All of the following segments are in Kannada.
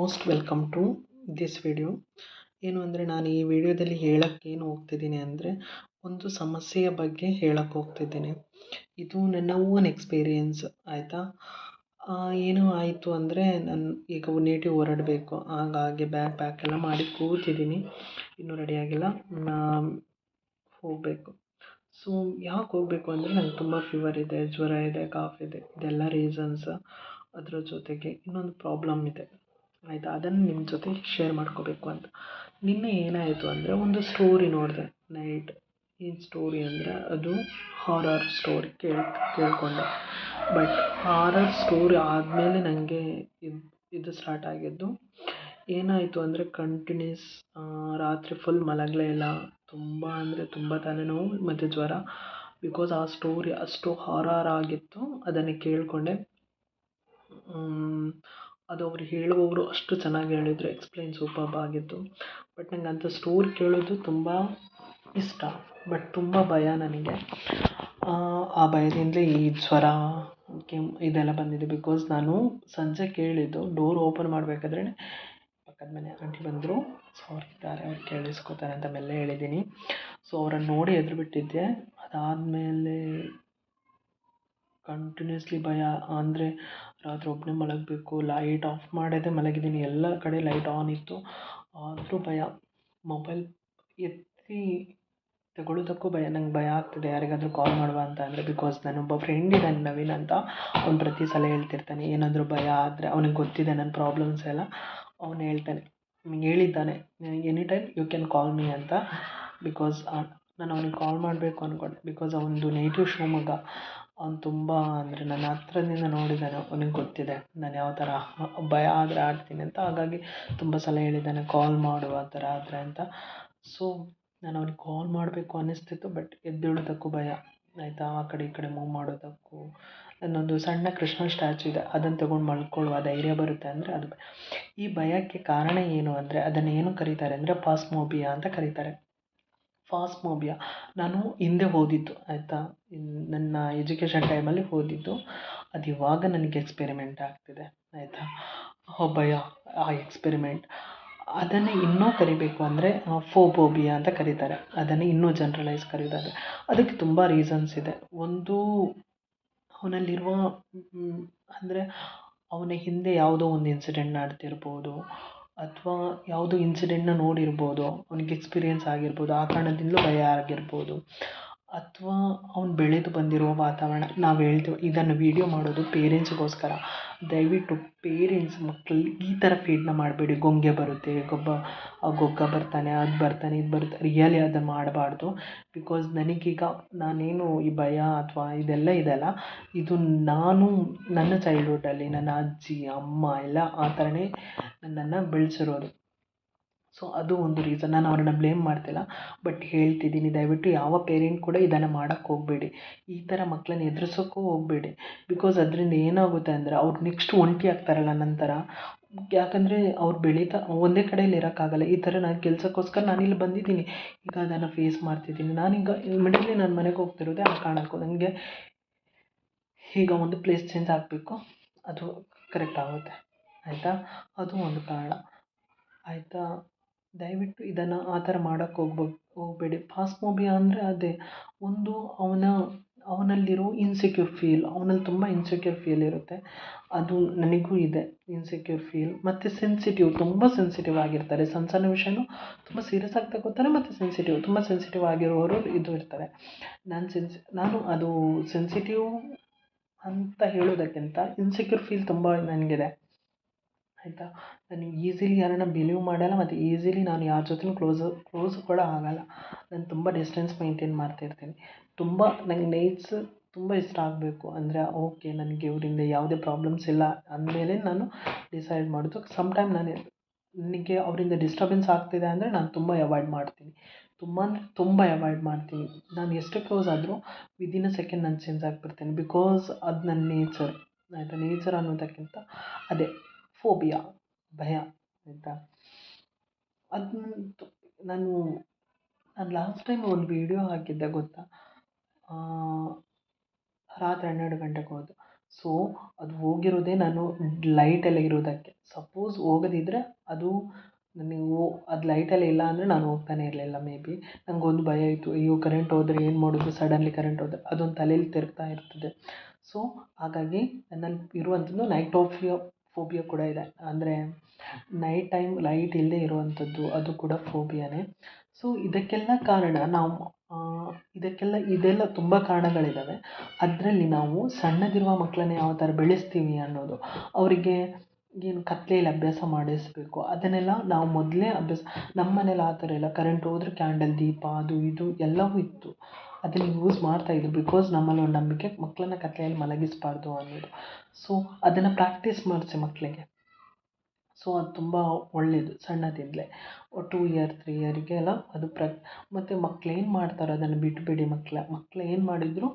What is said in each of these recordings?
Most welcome to this video ಏನು ಅಂದರೆ ನಾನು ಈ ವಿಡಿಯೋದಲ್ಲಿ ಹೇಳಕ್ಕೆ ಏನು ಹೋಗ್ತಿದ್ದೀನಿ ಅಂದರೆ ಒಂದು ಸಮಸ್ಯೆಯ ಬಗ್ಗೆ ಹೇಳಕ್ಕೆ ಹೋಗ್ತಿದ್ದೀನಿ. ಇದು ನನ್ನ ಓನ್ ಎಕ್ಸ್ಪೀರಿಯೆನ್ಸ್ ಆಯಿತಾ? ಏನು ಆಯಿತು ಅಂದರೆ ನಾನು ಈಗ ನೇಟಿವ್ ಹೊರಡಬೇಕು. ಹಾಗಾಗಿ ಬ್ಯಾಗ್ ಪ್ಯಾಕ್ ಎಲ್ಲ ಮಾಡಿ ಕೂತಿದ್ದೀನಿ. ಇನ್ನೂ ರೆಡಿಯಾಗಿಲ್ಲ ಹೋಗಬೇಕು. ಸೊ ಯಾಕೆ ಹೋಗಬೇಕು ಅಂದರೆ ನಂಗೆ ತುಂಬ ಫೀವರ್ ಇದೆ, ಜ್ವರ ಇದೆ ಕಾಫ್ ಇದೆ. ಇದೆಲ್ಲ ರೀಸನ್ಸ್ ಅದರ ಜೊತೆಗೆ ಇನ್ನೊಂದು ಪ್ರಾಬ್ಲಮ್ ಇದೆ. ಆಯಿತಾ? ಅದನ್ನು ನಿಮ್ಮ ಜೊತೆ ಶೇರ್ ಮಾಡ್ಕೋಬೇಕು ಅಂತ. ನಿನ್ನೆ ಏನಾಯಿತು ಅಂದರೆ ಒಂದು ಸ್ಟೋರಿ ನೋಡಿದೆ ನೈಟ್ ಏನು ಸ್ಟೋರಿ ಅಂದರೆ ಅದು ಹಾರರ್ ಸ್ಟೋರಿ ಕೇಳಿ, ಕೇಳಿಕೊಂಡೆ. ಬಟ್ ಹಾರರ್ ಸ್ಟೋರಿ ಆದಮೇಲೆ ನನಗೆ ಇದು ಇದು ಸ್ಟಾರ್ಟ್ ಆಗಿದ್ದು, ಏನಾಯಿತು ಅಂದರೆ ಕಂಟಿನ್ಯೂಸ್ ರಾತ್ರಿ ಫುಲ್ ಮಲಗಲೇ ಇಲ್ಲ. ತುಂಬ ಅಂದರೆ ತುಂಬ ತಲೆನೋವು, ಮತ್ತು ಜ್ವರ. ಬಿಕಾಸ್ ಆ ಸ್ಟೋರಿ ಅಷ್ಟು ಹಾರರ್ ಆಗಿತ್ತು, ಅದನ್ನು ಕೇಳಿಕೊಂಡೆ. ಅದು ಅವ್ರು ಹೇಳುವವರು ಅಷ್ಟು ಚೆನ್ನಾಗಿ ಹೇಳಿದ್ರು ಎಕ್ಸ್ಪ್ಲೈನ್ ಸೂಪರ್ಬ್ ಆಗಿತ್ತು ಬಟ್ ನಂಗೆ ಅಂಥ ಸ್ಟೋರಿ ಕೇಳೋದು ತುಂಬ ಇಷ್ಟ. ಬಟ್ ತುಂಬ ಭಯ ನನಗೆ. ಆ ಭಯದಿಂದಲೇ ಈ ಜ್ವರ ಕೆಮ್ಮು ಇದೆಲ್ಲ ಬಂದಿದೆ. ಬಿಕಾಸ್ ನಾನು ಸಂಜೆ ಕೇಳಿದ್ದು ಡೋರ್ ಓಪನ್ ಮಾಡಬೇಕಾದ್ರೆ ಪಕ್ಕದ ಮನೆ ಆಂಟಿ ಬಂದರು ಸೊ ಅವ್ರಿದ್ದಾರೆ ಅವ್ರು ಕೇಳಿಸ್ಕೊತಾರೆ ಅಂತ ಮೆಲ್ಲೆ ಹೇಳಿದ್ದೀನಿ. ಸೊ ಅವ್ರನ್ನ ನೋಡಿ ಹೆದ್ರಿಬಿಟ್ಟಿದ್ದೆ ಅದಾದಮೇಲೆ ಕಂಟಿನ್ಯೂಸ್ಲಿ ಭಯ. ಅಂದರೆ ರಾತ್ರಿ ಒಬ್ಬನೇ ಮಲಗಬೇಕು ಲೈಟ್ ಆಫ್ ಮಾಡದೇ ಮಲಗಿದ್ದೀನಿ. ಎಲ್ಲ ಕಡೆ ಲೈಟ್ ಆನ್ ಇತ್ತು. ಆದರೂ ಭಯ. ಮೊಬೈಲ್ ಎತ್ತಿ ತಗೊಳ್ಳೋದಕ್ಕೂ ಭಯ. ನಂಗೆ ಭಯ ಆಗ್ತಿದೆ. ಯಾರಿಗಾದರೂ ಕಾಲ್ ಮಾಡುವ ಅಂತ ಅಂದರೆ ಬಿಕಾಸ್ ನನ್ನೊಬ್ಬ ಫ್ರೆಂಡ್ ಇದ್ದಾನೆ, ನವೀನ್ ಅಂತ. ಅವ್ನು ಪ್ರತಿ ಸಲ ಹೇಳ್ತಿರ್ತಾನೆ. ಏನಾದರೂ ಭಯ ಆದರೆ ಅವ್ನಿಗೆ ಗೊತ್ತಿದೆ ನನ್ನ ಪ್ರಾಬ್ಲಮ್ಸ್ ಎಲ್ಲ. ಅವ್ನು ಹೇಳ್ತಾನೆ. ಹೇಳಿದ್ದಾನೆ. Any time you can call me ಅಂತ. ಬಿಕಾಸ್ ನಾನು ಅವ್ನಿಗೆ ಕಾಲ್ ಮಾಡಬೇಕು ಅಂದ್ಕೊಂಡೆ ಬಿಕಾಸ್ ಅವನದು ನೇಟಿವ್ ಶಿವಮೊಗ್ಗ. ಅವ್ನು ತುಂಬ ಅಂದರೆ ನನ್ನ ಹತ್ರದಿಂದ ನೋಡಿದ್ದಾನೆ ಅವ್ನಿಗೆ ಗೊತ್ತಿದೆ. ನಾನು ಯಾವ ಥರ ಭಯ ಆದರೆ ಆಡ್ತೀನಿ ಅಂತ. ಹಾಗಾಗಿ ತುಂಬ ಸಲ ಹೇಳಿದ್ದಾನೆ ಕಾಲ್ ಮಾಡು ಆ ಥರ ಆದರೆ ಅಂತ. ಸೊ ನಾನು ಅವ್ನಿಗೆ ಕಾಲ್ ಮಾಡಬೇಕು ಅನ್ನಿಸ್ತಿತ್ತು ಬಟ್ ಎದ್ದೇಳೋದಕ್ಕೂ ಭಯ. ಆಯಿತಾ, ಆ ಕಡೆ ಈ ಕಡೆ ಮೂವ್ ಮಾಡೋದಕ್ಕೂ. ನನ್ನೊಂದು ಸಣ್ಣ ಕೃಷ್ಣ ಸ್ಟ್ಯಾಚು ಇದೆ, ಅದನ್ನು ತಗೊಂಡು ಮಲ್ಕೊಳ್ಳುವ ಧೈರ್ಯ ಬರುತ್ತೆ ಅಂದರೆ ಅದು ಈ ಭಯಕ್ಕೆ ಕಾರಣ ಏನು ಅಂದರೆ ಅದನ್ನು ಏನು ಕರೀತಾರೆ ಅಂದರೆ ಪಾಸ್ಮೋಬಿಯಾ ಅಂತ ಕರೀತಾರೆ. ಫಾಸ್ಮೋಬಿಯಾ ನಾನು ಹಿಂದೆ ಓದಿದ್ದು, ಆಯಿತಾ? ನನ್ನ ಎಜುಕೇಷನ್ ಟೈಮಲ್ಲಿ ಓದಿದ್ದು. ಅದು ಇವಾಗ ನನಗೆ ಎಕ್ಸ್ಪೆರಿಮೆಂಟ್ ಆಗ್ತಿದೆ, ಆಯಿತಾ? ಭಯ, ಆ ಎಕ್ಸ್ಪೆರಿಮೆಂಟ್ ಅದನ್ನು ಇನ್ನೂ ಕರಿಬೇಕು ಅಂದರೆ ಫೋಬೋಬಿಯಾ ಅಂತ ಕರೀತಾರೆ. ಅದನ್ನು ಇನ್ನೂ ಜನ್ರಲೈಸ್ ಕರೀತಾರೆ. ಅದಕ್ಕೆ ತುಂಬ ರೀಸನ್ಸ್ ಇದೆ. ಒಂದು, ಅವನಲ್ಲಿರುವ ಅಂದರೆ ಅವನ ಹಿಂದೆ ಯಾವುದೋ ಒಂದು ಇನ್ಸಿಡೆಂಟ್ ನಡೆದಿರ್ಬೋದು ಅಥವಾ ಯಾವುದೋ ಇನ್ಸಿಡೆಂಟ್ನ ನೋಡಿರ್ಬೋದು ಅವ್ನಿಗೆ ಎಕ್ಸ್ಪೀರಿಯನ್ಸ್ ಆಗಿರ್ಬೋದು ಆ ಕಾರಣದಿಂದಲೂ ಭಯ ಆಗಿರ್ಬೋದು. ಅಥವಾ ಅವ್ನು ಬೆಳೆದು ಬಂದಿರುವ ವಾತಾವರಣ ನಾವು ಹೇಳ್ತೀವಿ. ಇದನ್ನು ವೀಡಿಯೋ ಮಾಡೋದು ಪೇರೆಂಟ್ಸ್ಗೋಸ್ಕರ ದಯವಿಟ್ಟು ಪೇರೆಂಟ್ಸ್ ಮಕ್ಕಳು ಈ ಥರ ಫೀಡ್ನ ಮಾಡಬೇಡಿ. ಗೊಂಗೆ ಬರುತ್ತೆ, ಗೊಬ್ಬ ಗೊಗ್ಗ ಬರ್ತಾನೆ, ಅದು ಬರ್ತಾನೆ, ಇದು ಬರುತ್ತೆ. ರಿಯಲಿ ಅದನ್ನು ಮಾಡಬಾರ್ದು. ಬಿಕಾಸ್ ನನಗೀಗ ನಾನೇನು ಈ ಭಯ ಅಥವಾ ಇದೆಲ್ಲ ಇದೆಯಲ್ಲ ಇದು ನಾನು ನನ್ನ ಚೈಲ್ಡ್ಹುಡ್ಡಲ್ಲಿ ನನ್ನ ಅಜ್ಜಿ, ಅಮ್ಮ ಎಲ್ಲ ಆ ಥರನೇ ನನ್ನನ್ನು ಬೆಳೆಸಿರೋದು. ಸೊ ಅದು ಒಂದು ರೀಸನ್ ನಾನು ಅವ್ರನ್ನ ಬ್ಲೇಮ್ ಮಾಡ್ತಿಲ್ಲ. ಬಟ್ ಹೇಳ್ತಿದ್ದೀನಿ, ದಯವಿಟ್ಟು ಯಾವ ಪೇರೆಂಟ್ ಕೂಡ ಇದನ್ನು ಮಾಡೋಕ್ಕೆ ಹೋಗಬೇಡಿ. ಈ ಥರ ಮಕ್ಕಳನ್ನ ಎದುರಿಸೋಕ್ಕೂ ಹೋಗಬೇಡಿ. ಬಿಕಾಸ್ ಅದರಿಂದ ಏನಾಗುತ್ತೆ ಅಂದರೆ, ಅವ್ರು ನೆಕ್ಸ್ಟ್ ಒಂಟಿ ಆಗ್ತಾರಲ್ಲ ನಂತರ, ಯಾಕಂದರೆ ಅವ್ರು ಬೆಳೀತಾ, ಒಂದೇ ಕಡೆಯಲ್ಲಿ ಇರೋಕ್ಕಾಗಲ್ಲ. ಈ ಥರ ನಾನು ಕೆಲಸಕ್ಕೋಸ್ಕರ ನಾನಿಲ್ಲಿ ಬಂದಿದ್ದೀನಿ. ಈಗ ಅದನ್ನು ಫೇಸ್ ಮಾಡ್ತಿದ್ದೀನಿ. ನಾನೀಗ ಇಮಿಡಿಯೇಟ್ಲಿ ನಾನು ಮನೆಗೆ ಹೋಗ್ತಿರೋದೇ ಆ ಕಾರಣಕ್ಕೂ. ನನಗೆ ಈಗ ಒಂದು ಪ್ಲೇಸ್ ಚೇಂಜ್ ಆಗಬೇಕು. ಅದು ಕರೆಕ್ಟ್ ಆಗುತ್ತೆ. ಆಯಿತಾ? ಅದು ಒಂದು ಕಾರಣ. ಆಯಿತಾ? ದಯವಿಟ್ಟು ಇದನ್ನು ಆ ಥರ ಮಾಡೋಕ್ಕೆ ಹೋಗ್ಬೋ, ಹೋಗಬೇಡಿ. ಫಾಸ್ಮೋಬಿಯಾ ಅಂದರೆ ಅದೇ, ಒಂದು ಅವನ, ಅವನಲ್ಲಿರೋ ಇನ್ಸೆಕ್ಯೂರ್ ಫೀಲ್ ಅವನಲ್ಲಿ ತುಂಬ ಇನ್ಸೆಕ್ಯೂರ್ ಫೀಲ್ ಇರುತ್ತೆ. ಅದು ನನಗೂ ಇದೆ ಇನ್ಸೆಕ್ಯೂರ್ ಫೀಲ್ ಮತ್ತು ಸೆನ್ಸಿಟಿವ್ ತುಂಬ ಸೆನ್ಸಿಟಿವ್ ಆಗಿರ್ತಾರೆ. ಸಣ್ಣ ಸಣ್ಣ ವಿಷಯನೂ ತುಂಬ ಸೀರಿಯಸ್ ಆಗಿ ತಗೋತಾರೆ, ಮತ್ತು ಸೆನ್ಸಿಟಿವ್ ತುಂಬ ಸೆನ್ಸಿಟಿವ್ ಆಗಿರೋರು ಇದು ಇರ್ತಾರೆ. ನಾನು ಸೆನ್ಸಿ ನಾನು ಅದು ಸೆನ್ಸಿಟಿವ್ ಅಂತ ಹೇಳೋದಕ್ಕಿಂತ ಇನ್ಸೆಕ್ಯೂರ್ ಫೀಲ್ ತುಂಬ ನನಗಿದೆ. ಆಯಿತಾ? ನಾನು ಈಸಿಲಿ ಯಾರನ್ನ ಬಿಲೀವ್ ಮಾಡಲ್ಲ ಮತ್ತು ಈಸಿಲಿ ನಾನು ಯಾರ ಜೊತೆನೂ ಕ್ಲೋಸ್ ಕ್ಲೋಸ್ ಕೂಡ ಆಗಲ್ಲ. ನಾನು ತುಂಬ ಡಿಸ್ಟೆನ್ಸ್ ಮೈಂಟೇನ್ ಮಾಡ್ತಿರ್ತೀನಿ ತುಂಬ ನಂಗೆ ನೇಚರ್ ತುಂಬ ಇಷ್ಟ ಆಗಬೇಕು. ಅಂದರೆ ಓಕೆ ನನಗೆ ಇವರಿಂದ ಯಾವುದೇ ಪ್ರಾಬ್ಲಮ್ಸ್ ಇಲ್ಲ ಅಂದಮೇಲೆ ನಾನು ಡಿಸೈಡ್ ಮಾಡೋದು. ಸಮ್ ಟೈಮ್ ನಾನು ನನಗೆ ಅವರಿಂದ ಡಿಸ್ಟರ್ಬೆನ್ಸ್ ಆಗ್ತಿದೆ ಅಂದರೆ ನಾನು ತುಂಬ ಅವಾಯ್ಡ್ ಮಾಡ್ತೀನಿ. ತುಂಬ ಅಂದರೆ ತುಂಬ ಅವಾಯ್ಡ್ ಮಾಡ್ತೀನಿ. ನಾನು ಎಷ್ಟು ಕ್ಲೋಸ್ ಆದರೂ ವಿದಿನ್ ಅ ಸೆಕೆಂಡ್ ನಾನು ಚೇಂಜ್ ಆಗಿಬಿಡ್ತೀನಿ. ಬಿಕಾಸ್ ಅದು ನನ್ನ ನೇಚರ್ ಆಯಿತಾ? ನೇಚರ್ ಅನ್ನೋದಕ್ಕಿಂತ ಅದೇ. ಫೋಬಿಯಾ, ಭಯ, ಆಯಿತಾ? ಅದನ್ನ ನಾನು ನಾನು ಲಾಸ್ಟ್ ಟೈಮ್ ಒಂದು ವೀಡಿಯೋ ಹಾಕಿದ್ದೆ ಗೊತ್ತಾ? ರಾತ್ರಿ ಹನ್ನೆರಡು ಗಂಟೆಗೆ ಹೋದ್ದು. ಸೊ ಅದು ಹೋಗಿರೋದೇ ನಾನು ಲೈಟಲ್ಲಿ ಇರೋದಕ್ಕೆ. ಸಪೋಸ್ ಹೋಗದಿದ್ರೆ ಅದು ನನಗೆ ಓ ಅದು ಲೈಟಲ್ಲಿ ಇಲ್ಲ ಅಂದರೆ ನಾನು ಹೋಗ್ತಾನೆ ಇರಲಿಲ್ಲ ಮೇ ಬಿ ನನಗೊಂದು ಭಯ ಇತ್ತು. ಅಯ್ಯೋ ಕರೆಂಟ್ ಹೋದರೆ ಏನು ಮಾಡೋದು? ಸಡನ್ಲಿ ಕರೆಂಟ್ ಹೋದರೆ ಅದೊಂದು ತಲೆಯಲ್ಲಿ ತಿರುಗ್ತಾ ಇರ್ತದೆ. ಸೊ ಹಾಗಾಗಿ ನನ್ನಲ್ಲಿ ಇರುವಂಥದ್ದು ನೈಟೋಫಿಯೋ ಫೋಬಿಯಾ ಕೂಡ ಇದೆ. ಅಂದರೆ ನೈಟ್ ಟೈಮ್ ಲೈಟ್ ಇಲ್ಲದೆ ಇರುವಂಥದ್ದು ಅದು ಕೂಡ ಫೋಬಿಯಾನೇ ಸೊ ಇದಕ್ಕೆಲ್ಲ ಕಾರಣ ನಾವು ಇದಕ್ಕೆಲ್ಲ ಇದೆಲ್ಲ ತುಂಬ ಕಾರಣಗಳಿದ್ದಾವೆ ಅದರಲ್ಲಿ ನಾವು ಸಣ್ಣದಿರುವ ಮಕ್ಕಳನ್ನ ಯಾವ ಥರ ಬೆಳೆಸ್ತೀವಿ ಅನ್ನೋದು, ಅವರಿಗೆ ಏನು ಕತ್ತಲೆಯಲ್ಲಿ ಅಭ್ಯಾಸ ಮಾಡಿಸಬೇಕು, ಅದನ್ನೆಲ್ಲ ನಾವು ಮೊದಲೇ ಅಭ್ಯಾಸ ನಮ್ಮ ಮನೇಲಿ ಆ ಥರ ಇಲ್ಲ. ಕರೆಂಟ್ ಹೋದ್ರೆ ಕ್ಯಾಂಡಲ್ ದೀಪ, ಅದು, ಇದು ಎಲ್ಲವೂ ಇತ್ತು. ಅದನ್ನ ಯೂಸ್ ಮಾಡ್ತಾಯಿದ್ರು ಬಿಕಾಸ್ ನಮ್ಮಲ್ಲಿ ಒಂದು ನಂಬಿಕೆ ಮಕ್ಕಳನ್ನ ಕತ್ಲೆಯಲ್ಲಿ ಮಲಗಿಸಬಾರ್ದು ಅನ್ನೋದು. ಸೊ ಅದನ್ನು ಪ್ರಾಕ್ಟೀಸ್ ಮಾಡಿಸಿ ಮಕ್ಕಳಿಗೆ ಸೊ ಅದು ತುಂಬ ಒಳ್ಳೆಯದು ಸಣ್ಣದಿಂದಲೇ. ಟೂ ಇಯರ್ ತ್ರೀ ಇಯರಿಗೆಲ್ಲ ಅದು ಪ್ರ, ಮತ್ತು ಮಕ್ಳು ಏನು ಮಾಡ್ತಾರೋ ಅದನ್ನು ಬಿಟ್ಟುಬಿಡಿ ಮಕ್ಕಳ ಮಕ್ಕಳು ಏನು ಮಾಡಿದರೂ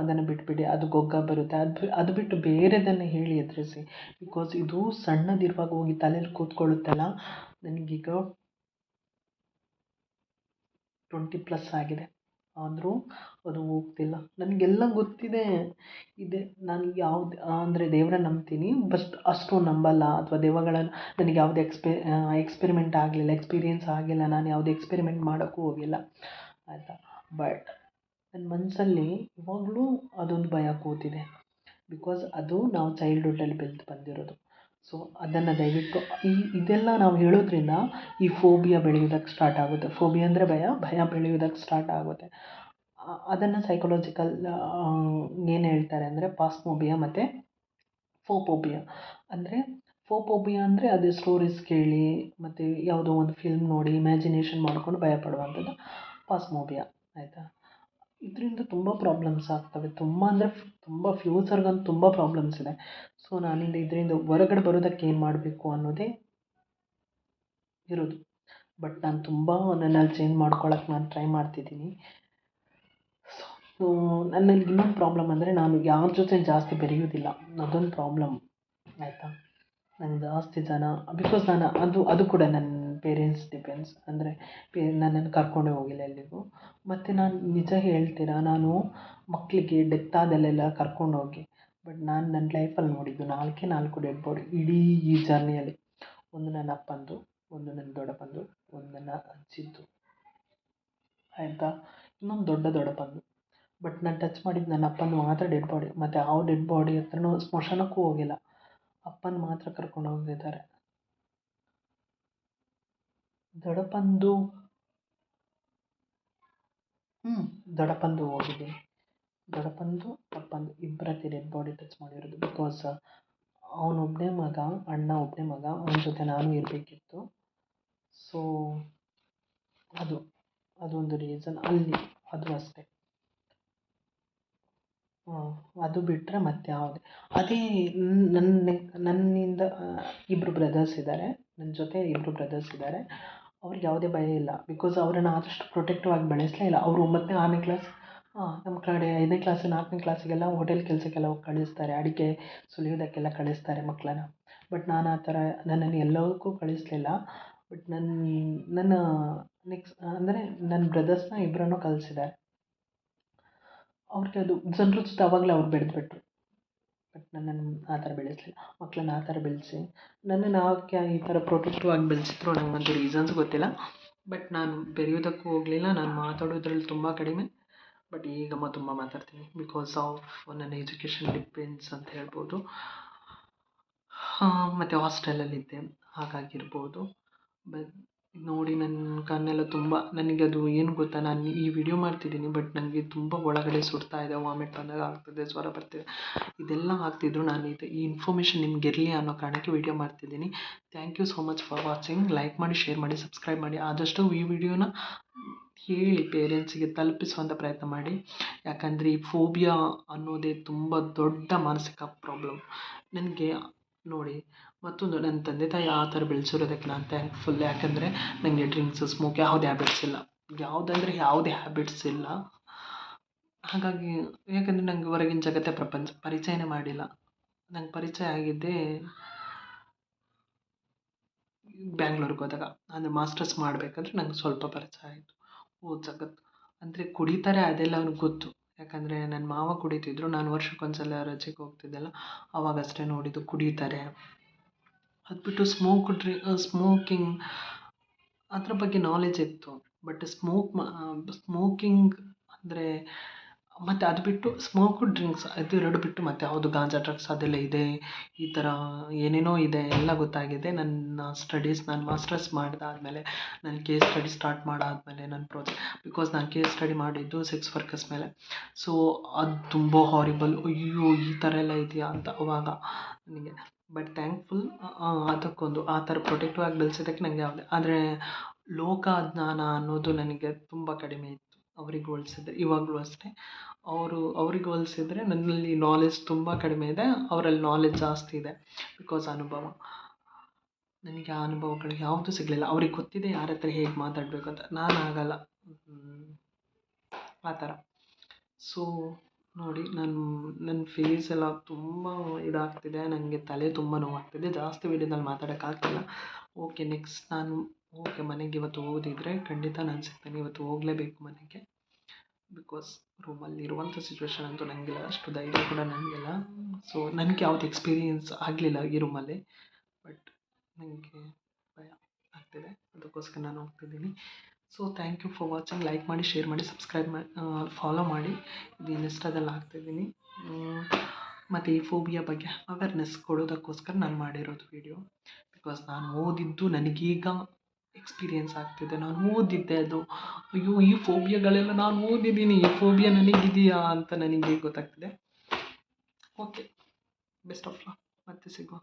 ಅದನ್ನು ಬಿಟ್ಬಿಡಿ. ಅದು ಗೊಗ್ಗ ಬರುತ್ತೆ. ಅದು ಅದು ಬಿಟ್ಟು ಬೇರೆದನ್ನು ಹೇಳಿ ಎದುರಿಸಿ. ಬಿಕಾಸ್ ಇದು ಸಣ್ಣದಿರುವಾಗ ಹೋಗಿ ತಲೆಯಲ್ಲಿ ಕೂತ್ಕೊಳ್ಳುತ್ತಲ್ಲ, ನನಗೀಗ ಟ್ವೆಂಟಿ ಪ್ಲಸ್ ಆಗಿದೆ. ಆದರೂ ಅದು ಹೋಗ್ತಿಲ್ಲ. ನನಗೆಲ್ಲ ಗೊತ್ತಿದೆ. ಇದೆ. ನಾನು ಯಾವ್ದು ಅಂದರೆ ದೇವ್ರನ್ನ ನಂಬ್ತೀನಿ. ಬಸ್ಟ್ ಅಷ್ಟು ನಂಬಲ್ಲ. ಅಥವಾ ದೇವಗಳನ್ನು, ನನಗೆ ಯಾವುದೇ ಎಕ್ಸ್ಪೆ ಎಕ್ಸ್ಪೆರಿಮೆಂಟ್ ಆಗಲಿಲ್ಲ ಎಕ್ಸ್ಪೀರಿಯೆನ್ಸ್ ಆಗಿಲ್ಲ. ನಾನು ಯಾವುದೇ ಎಕ್ಸ್ಪೆರಿಮೆಂಟ್ ಮಾಡೋಕ್ಕೂ ಹೋಗಿಲ್ಲ. ಆಯಿತಾ? ಬಟ್ ನನ್ನ ಮನಸ್ಸಲ್ಲಿ ಇವಾಗಲೂ ಅದೊಂದು ಭಯ ಕೂತಿದೆ. ಬಿಕಾಸ್ ಅದು ನಾವು ಚೈಲ್ಡ್ಹುಡ್ಡಲ್ಲಿ ಬೆಳೆದು ಬಂದಿರೋದು. ಸೊ ಅದನ್ನು ದಯವಿಟ್ಟು ಈ ಇದೆಲ್ಲ ನಾವು ಹೇಳೋದ್ರಿಂದ ಈ ಫೋಬಿಯಾ ಬೆಳೆಯೋದಕ್ಕೆ ಸ್ಟಾರ್ಟ್ ಆಗುತ್ತೆ. ಫೋಬಿಯಾ ಅಂದರೆ ಭಯ ಭಯ ಬೆಳೆಯೋದಕ್ಕೆ ಸ್ಟಾರ್ಟ್ ಆಗುತ್ತೆ. ಅದನ್ನು ಸೈಕಲಾಜಿಕಲ್ ಏನು ಹೇಳ್ತಾರೆ ಅಂದರೆ ಪಾಸ್ಮೋಬಿಯಾ ಮತ್ತು ಫೋಪೋಬಿಯಾ ಅಂದರೆ ಫೋಪೋಬಿಯಾ ಅಂದರೆ ಅದೇ ಸ್ಟೋರೀಸ್ ಕೇಳಿ ಮತ್ತು ಯಾವುದೋ ಒಂದು ಫಿಲ್ಮ್ ನೋಡಿ ಇಮ್ಯಾಜಿನೇಷನ್ ಮಾಡ್ಕೊಂಡು ಭಯ ಪಡುವಂಥದ್ದು ಪಾಸ್ಮೋಬಿಯಾ ಆಯಿತಾ? ಇದರಿಂದ ತುಂಬ ಪ್ರಾಬ್ಲಮ್ಸ್ ಆಗ್ತವೆ. ತುಂಬ ಅಂದರೆ ತುಂಬ ಫ್ಯೂಚರ್ಗಂತೂ ತುಂಬ ಪ್ರಾಬ್ಲಮ್ಸ್ ಇದೆ. ಸೊ ನಾನಿಂದ ಇದರಿಂದ ಹೊರಗಡೆ ಬರೋದಕ್ಕೆ ಏನು ಮಾಡಬೇಕು ಅನ್ನೋದೇ ಇರೋದು. ಬಟ್ ನಾನು ತುಂಬ ನನ್ನಲ್ಲಿ ಚೇಂಜ್ ಮಾಡ್ಕೊಳಕ್ಕೆ ನಾನು ಟ್ರೈ ಮಾಡ್ತಿದ್ದೀನಿ. ಸೊ ನನ್ನಲ್ಲಿ ಇನ್ನೊಂದು ಪ್ರಾಬ್ಲಮ್ ಅಂದರೆ ನಾನು ಯಾರ ಜೊತೆ ಜಾಸ್ತಿ ಬೆರೆಯೋದಿಲ್ಲ. ಅದೊಂದು ಪ್ರಾಬ್ಲಮ್ ಆಯಿತಾ? ನಾನು ಜಾಸ್ತಿ ಜನ ಬಿಕಾಸ್ ನಾನು ಅದು ಅದು ಕೂಡ ನನ್ನ ಪೇರೆಂಟ್ಸ್ ಡಿಪೆಂಡ್ಸ್ ಅಂದರೆ ಪೇ ನನ್ನನ್ನು ಕರ್ಕೊಂಡೇ ಹೋಗಿಲ್ಲ ಎಲ್ಲಿಗೂ. ಮತ್ತು ನಾನು ನಿಜ ಹೇಳ್ತೀರಾ, ನಾನು ಮಕ್ಕಳಿಗೆ ಡೆತ್ ಆದಲ್ಲೆಲ್ಲ ಕರ್ಕೊಂಡೋಗಿ ಬಟ್ ನಾನು ನನ್ನ ಲೈಫಲ್ಲಿ ನೋಡಿದ್ದು ನಾಲ್ಕೇ ನಾಲ್ಕು ಡೆಡ್ ಬಾಡಿ ಇಡೀ ಈ ಜರ್ನಿಯಲ್ಲಿ ಒಂದು ನನ್ನ ಅಪ್ಪಂದು, ಒಂದು ನನ್ನ ದೊಡ್ಡಪ್ಪಂದು, ಒಂದು ನನ್ನ ಅಜ್ಜಿದ್ದು. ಆಯಿತಾ? ಇನ್ನೊಂದು ದೊಡ್ಡ ದೊಡ್ಡಪ್ಪಂದು. ಬಟ್ ನಾನು ಟಚ್ ಮಾಡಿದ್ದು ನನ್ನ ಅಪ್ಪಂದು ಮಾತ್ರ ಡೆಡ್ ಬಾಡಿ ಮತ್ತು ಯಾವ ಡೆಡ್ ಬಾಡಿ ಹತ್ರನೂ ಸ್ಮಶಾನಕ್ಕೂ ಹೋಗಿಲ್ಲ. ಅಪ್ಪನ ಮಾತ್ರ ಕರ್ಕೊಂಡು ಹೋಗಿದ್ದಾರೆ. ದೊಡ್ಡಪ್ಪಂದು ಹ್ಞೂ ದೊಡಪಂದು ಹೋಗಿದ್ದೀನಿ ದೊಡಪಂದು ಅಪ್ಪಂದು ಇಬ್ಬರ ಡೆಡ್ ಬಾಡಿ ಟಚ್ ಮಾಡಿರೋದು ಬಿಕಾಸ್ ಅವನೊಬ್ಬನೇ ಮಗ ಅಣ್ಣ ಒಬ್ಬನೇ ಮಗ ಅವನ ಜೊತೆ ನಾನು ಇರಬೇಕಿತ್ತು. ಸೊ ಅದು ಅದೊಂದು ರೀಸನ್ ಅಲ್ಲಿ ಅದು ಅಷ್ಟೇ. ಅದು ಬಿಟ್ಟರೆ ಮತ್ತೆ ಯಾವುದೇ. ಅದೇ ನನ್ನ ನನ್ನಿಂದ ಇಬ್ಬರು ಬ್ರದರ್ಸ್ ಇದ್ದಾರೆ ನನ್ನ ಜೊತೆ ಇಬ್ಬರು ಬ್ರದರ್ಸ್ ಇದ್ದಾರೆ ಅವ್ರಿಗೆ ಯಾವುದೇ ಭಯ ಇಲ್ಲ. ಬಿಕಾಸ್ ಅವರನ್ನು ಆದಷ್ಟು ಪ್ರೊಟೆಕ್ಟಿವ್ ಆಗಿ ಬೆಳೆಸಲೇ ಇಲ್ಲ. ಅವರು ಒಂಬತ್ತನೇ, ಆರನೇ ಕ್ಲಾಸ್ ನಮ್ಮ ಕಡೆ ಐದನೇ ಕ್ಲಾಸ್ ನಾಲ್ಕನೇ ಕ್ಲಾಸಿಗೆಲ್ಲ ಹೋಟೆಲ್ ಕೆಲಸಕ್ಕೆಲ್ಲ ಹೋಗಿ ಕಳಿಸ್ತಾರೆ. ಅಡಿಕೆ ಸುಲಿಯೋದಕ್ಕೆಲ್ಲ ಕಳಿಸ್ತಾರೆ ಮಕ್ಕಳನ್ನ ಬಟ್ ನಾನು ಆ ಥರ ನನ್ನನ್ನು ಎಲ್ಲದಕ್ಕೂ ಕಳಿಸಲಿಲ್ಲ. ಬಟ್ ನನ್ನ ನನ್ನ ನೆಕ್ಸ್ಟ್ ಅಂದರೆ ನನ್ನ ಬ್ರದರ್ಸ್ನ ಇಬ್ಬರನ್ನೂ ಕಳಿಸಿದ್ದಾರೆ ಅವ್ರಿಗೆ ಅದು, ಜನರ ಜೊತೆ ಅವಾಗಲೇ ಅವ್ರು ಬೆಳೆದ್ಬಿಟ್ರು. ಬಟ್ ನನ್ನನ್ನು ಆ ಥರ ಬೆಳೆಸಲಿಲ್ಲ. ಮಕ್ಕಳನ್ನ ಆ ಥರ ಬೆಳೆಸಿ. ನನ್ನನ್ನು ಯಾಕೆ ಈ ಥರ ಪ್ರೊಟೆಕ್ಟಿವ್ ಆಗಿ ಬೆಳೆಸಿದ್ರು ನನಗೊಂದು ರೀಸನ್ಸ್ ಗೊತ್ತಿಲ್ಲ. ಬಟ್ ನಾನು ಬೆರೆಯೋದಕ್ಕೂ ಹೋಗಲಿಲ್ಲ. ನಾನು ಮಾತಾಡೋದ್ರಲ್ಲಿ ತುಂಬ ಕಡಿಮೆ. ಬಟ್ ಈಗ ಮ ತುಂಬ ಮಾತಾಡ್ತೀನಿ. ಬಿಕಾಸ್ ಆಫ್ ನನ್ನ ಎಜುಕೇಷನ್ ಡಿಪೆಂಡ್ಸ್ ಅಂತ ಹೇಳ್ಬೋದು. ಮತ್ತು ಹಾಸ್ಟೆಲಲ್ಲಿದ್ದೆ ಹಾಗಾಗಿರ್ಬೋದು. ಬಟ್ ನೋಡಿ ನನ್ನ ಕಣ್ಣೆಲ್ಲ ತುಂಬ, ನನಗೆ ಅದು ಏನು ಗೊತ್ತಾ, ನಾನು ಈ ವಿಡಿಯೋ ಮಾಡ್ತಿದ್ದೀನಿ ಬಟ್ ನನಗೆ ತುಂಬ ಒಳಗಡೆ ಸುಡ್ತಾ ಇದೆ ವಾಮಿಟ್ ಬಂದಾಗ ಆಗ್ತದೆ, ಜ್ವರ ಬರ್ತಿದೆ. ಇದೆಲ್ಲ ಆಗ್ತಿದ್ರು ನಾನು ಇದು ಈ ಇನ್ಫಾರ್ಮೇಷನ್ ನಿಮ್ಗೆ ಇರಲಿ ಅನ್ನೋ ಕಾರಣಕ್ಕೆ ವಿಡಿಯೋ ಮಾಡ್ತಿದ್ದೀನಿ. Thank you so much for watching like ಮಾಡಿ ಶೇರ್ ಮಾಡಿ ಸಬ್ಸ್ಕ್ರೈಬ್ ಮಾಡಿ. ಆದಷ್ಟು ಈ ವಿಡಿಯೋನ ಹೇಳಿ ಪೇರೆಂಟ್ಸಿಗೆ ತಲುಪಿಸುವಂಥ ಪ್ರಯತ್ನ ಮಾಡಿ. ಯಾಕಂದರೆ ಈ ಫೋಬಿಯಾ ಅನ್ನೋದೇ ತುಂಬ ದೊಡ್ಡ ಮಾನಸಿಕ ಪ್ರಾಬ್ಲಮ್ ನನಗೆ ನೋಡಿ ಮತ್ತೊಂದು ನನ್ನ ತಂದೆ ತಾಯಿ ಆ ಥರ ಬೆಳೆಸಿರೋದಕ್ಕೆ ನಾನು ಥ್ಯಾಂಕ್ಫುಲ್ ಯಾಕಂದರೆ ನನಗೆ ಡ್ರಿಂಕ್ಸ್ ಸ್ಮೋಕ್ ಯಾವುದೇ ಹ್ಯಾಬಿಟ್ಸ್ ಇಲ್ಲ. ಯಾವುದಂದ್ರೆ ಯಾವುದೇ ಹ್ಯಾಬಿಟ್ಸ್ ಇಲ್ಲ. ಹಾಗಾಗಿ ಯಾಕಂದರೆ ನನಗೆ ಹೊರಗಿನ ಜಗತ್ತೇ ಪ್ರಪಂಚ, ಪರಿಚಯನೇ ಮಾಡಿಲ್ಲ. ನಂಗೆ ಪರಿಚಯ ಆಗಿದ್ದೇ ಬ್ಯಾಂಗ್ಳೂರಿಗೆ ಹೋದಾಗ. ಅಂದರೆ ಮಾಸ್ಟರ್ಸ್ ಮಾಡಬೇಕಂದ್ರೆ ನಂಗೆ ಸ್ವಲ್ಪ ಪರಿಚಯ ಆಯಿತು. ಓ ಜಗತ್ತು ಅಂದರೆ ಕುಡಿತಾರೆ ಅದೆಲ್ಲ ಅವ್ನಿಗೆ ಗೊತ್ತು. ಯಾಕಂದರೆ ನನ್ನ ಮಾವ ಕುಡಿತಿದ್ರು. ನಾನು ವರ್ಷಕ್ಕೊಂದ್ಸಲ ರಜೆಗೆ ಹೋಗ್ತಿದ್ದೆಲ್ಲ. ಅವಾಗಷ್ಟೇ ನೋಡಿದ್ದು ಕುಡಿತಾರೆ. ಅದು ಬಿಟ್ಟು ಸ್ಮೋಕ್ ಡ್ರಿ ಸ್ಮೋಕಿಂಗ್ ಅದ್ರ ಬಗ್ಗೆ ನಾಲೆಜ್ ಇತ್ತು. ಬಟ್ ಸ್ಮೋಕ್ ಸ್ಮೋಕಿಂಗ್ ಅಂದರೆ ಮತ್ತು ಅದು ಬಿಟ್ಟು ಸ್ಮೋಕು ಡ್ರಿಂಕ್ಸ್ ಅದು ಎರಡು ಬಿಟ್ಟು ಮತ್ತು ಯಾವುದು ಗಾಂಜಾ ಡ್ರಗ್ಸ್ ಅದೆಲ್ಲ ಇದೆ, ಈ ಥರ ಏನೇನೋ ಇದೆ, ಎಲ್ಲ ಗೊತ್ತಾಗಿದೆ. ನನ್ನ ಸ್ಟಡೀಸ್ ನಾನು ಮಾಸ್ಟರ್ಸ್ ಮಾಡಿದಾದ್ಮೇಲೆ ನನ್ನ ಕೇಸ್ ಸ್ಟಡಿ ಸ್ಟಾರ್ಟ್ ಮಾಡಾದಮೇಲೆ ನನ್ನ ಪ್ರಾಜೆಕ್ಟ್ ಬಿಕಾಸ್ ನಾನು ಕೇಸ್ ಸ್ಟಡಿ ಮಾಡಿದ್ದು ಸೆಕ್ಸ್ ವರ್ಕರ್ಸ್ ಮೇಲೆ. ಸೊ ಅದು ತುಂಬ ಹಾರಿಬಲ್ ಅಯ್ಯೋ, ಈ ಥರ ಎಲ್ಲ ಇದೆಯಾ ಅಂತ ಅವಾಗ ನನಗೆ ಬಟ್ ಥ್ಯಾಂಕ್ಫುಲ್ ಅದಕ್ಕೊಂದು, ಆ ಥರ ಪ್ರೊಟೆಕ್ಟಿವ್ ಆಗಿ ಬೆಳೆಸಿದ್ದಕ್ಕೆ ನನಗೆ ಯಾವುದೇ ಆದರೆ ಲೋಕ ಜ್ಞಾನ ಅನ್ನೋದು ನನಗೆ ತುಂಬ ಕಡಿಮೆ ಇತ್ತು. ಅವ್ರಿಗೆ ಹೋಲ್ಸಿದ್ರೆ ಇವಾಗಲೂ ಅಷ್ಟೇ. ಅವರು, ಅವ್ರಿಗೆ ಹೋಲ್ಸಿದ್ರೆ ನನ್ನಲ್ಲಿ ನಾಲೆಜ್ ತುಂಬ ಕಡಿಮೆ ಇದೆ. ಅವರಲ್ಲಿ ನಾಲೆಜ್ ಜಾಸ್ತಿ ಇದೆ. ಬಿಕಾಸ್ ಅನುಭವ. ನನಗೆ ಆ ಅನುಭವಗಳು ಯಾವುದೂ ಸಿಗಲಿಲ್ಲ. ಅವ್ರಿಗೆ ಗೊತ್ತಿದೆ ಯಾರ ಹತ್ರ ಹೇಗೆ ಮಾತಾಡಬೇಕು ಅಂತ. ನಾನು ಆಗಲ್ಲ. ಆ ಥರ. ಸೊ ನೋಡಿ ನನ್ನ ನನ್ನ ಫೇಸ್ ಎಲ್ಲ ತುಂಬ ಇದಾಗ್ತಿದೆ. ನನಗೆ ತಲೆ ತುಂಬ ನೋವಾಗ್ತಿದೆ. ಜಾಸ್ತಿ ವೀಡಿಯೋದಲ್ಲಿ ಮಾತಾಡೋಕ್ಕಾಗ್ತಿಲ್ಲ ಓಕೆ ನೆಕ್ಸ್ಟ್ ನಾನು ಓಕೆ ಮನೆಗೆ ಇವತ್ತು ಹೋಗೋದಿದ್ರೆ ಖಂಡಿತ ನಾನು ಸಿಗ್ತೇನೆ. ಇವತ್ತು ಹೋಗಲೇಬೇಕು ಮನೆಗೆ. ಬಿಕಾಸ್ ರೂಮಲ್ಲಿ ಇರುವಂಥ ಸಿಚುವೇಶನ್ ಅಂತೂ ನನಗಿಲ್ಲ ಅಷ್ಟು ಧೈರ್ಯ ಕೂಡ ನನಗಿಲ್ಲ ಸೊ ನನಗೆ ಯಾವ್ದು ಎಕ್ಸ್ಪೀರಿಯೆನ್ಸ್ ಆಗಲಿಲ್ಲ ಈ ರೂಮಲ್ಲಿ ಬಟ್ ನನಗೆ ಭಯ ಆಗ್ತಿದೆ. ಅದಕ್ಕೋಸ್ಕರ ನಾನು ಹೋಗ್ತಿದ್ದೀನಿ. So thank you for watching like ಮಾಡಿ ಶೇರ್ ಮಾಡಿ ಸಬ್ಸ್ಕ್ರೈಬ್ ಮಾಡಿ ಫಾಲೋ ಮಾಡಿ. ಇದು ಇನ್ಸ್ಟಾದಲ್ಲಿ ಹಾಕ್ತಿದ್ದೀನಿ. ಮತ್ತು ಈ ಫೋಬಿಯಾ ಬಗ್ಗೆ ಅವೇರ್ನೆಸ್ ಕೊಡೋದಕ್ಕೋಸ್ಕರ ನಾನು ಮಾಡಿರೋದು ವಿಡಿಯೋ ಬಿಕಾಸ್ ನಾನು ಓದಿದ್ದು ನನಗೀಗ ಎಕ್ಸ್ಪೀರಿಯೆನ್ಸ್ ಆಗ್ತಿದೆ. ನಾನು ಓದಿದ್ದೆ ಅದು. ಅಯ್ಯೋ, ಈ ಫೋಬಿಯಾಗಳೆಲ್ಲ ನಾನು ಓದಿದ್ದೀನಿ. ಈ ಫೋಬಿಯಾ ನನಗಿದೆಯಾ ಅಂತ ನನಗೆ ಗೊತ್ತಾಗ್ತಿದೆ. ಓಕೆ ಬೆಸ್ಟ್ ಆಫ್ ಲಕ್ ಮತ್ತೆ ಸಿಗುವ.